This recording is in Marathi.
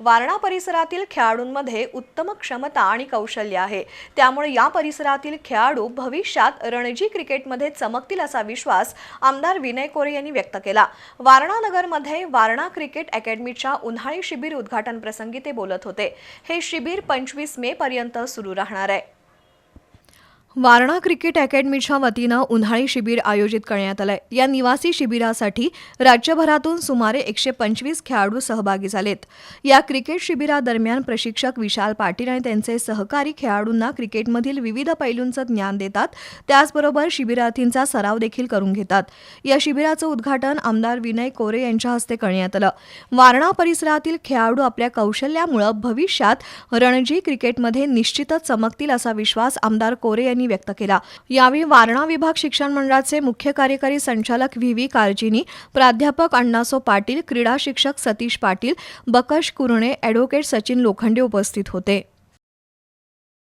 वारणा परिसरातील खेळाडूंमध्ये उत्तम क्षमता आणि कौशल्य आहे. त्यामुळे या परिसरातील खेळाडू भविष्यात रणजी क्रिकेटमध्ये चमकतील असा विश्वास आमदार विनय कोरे यांनी व्यक्त केला. वारणा नगरमध्ये वारणा क्रिकेट अकॅडमीच्या उन्हाळी शिबिर उद्घाटन प्रसंगी ते बोलत होते. हे शिबिर पंचवीस मे पर्यंत सुरू राहणार आहे. वारणा क्रिकेट अकॅडमीच्या वतीनं उन्हाळी शिबिर आयोजित करण्यात आलंय. या निवासी शिबिरासाठी राज्यभरातून सुमारे एकशे पंचवीस खेळाडू सहभागी झालेत. या क्रिकेट शिबिरादरम्यान प्रशिक्षक विशाल पाटील आणि त्यांचे सहकारी खेळाडूंना क्रिकेटमधील विविध पैलूंचं ज्ञान देतात. त्याचबरोबर शिबिरार्थींचा सराव देखील करून घेतात. या शिबिराचं उद्घाटन आमदार विनय कोरे यांच्या हस्ते करण्यात आलं. वारणा परिसरातील खेळाडू आपल्या कौशल्यामुळं भविष्यात रणजी क्रिकेटमध्ये निश्चितच चमकतील असा विश्वास आमदार कोरे यांनी व्यक्त केला. यावेळी वारणा विभाग शिक्षण मंडळाचे मुख्य कार्यकारी संचालक व्ही व्ही काळजीनी प्राध्यापक अण्णासो पाटील क्रीडा शिक्षक सतीश पाटील बकश कुरणे ॲडव्होकेट सचिन लोखंडे उपस्थित होते.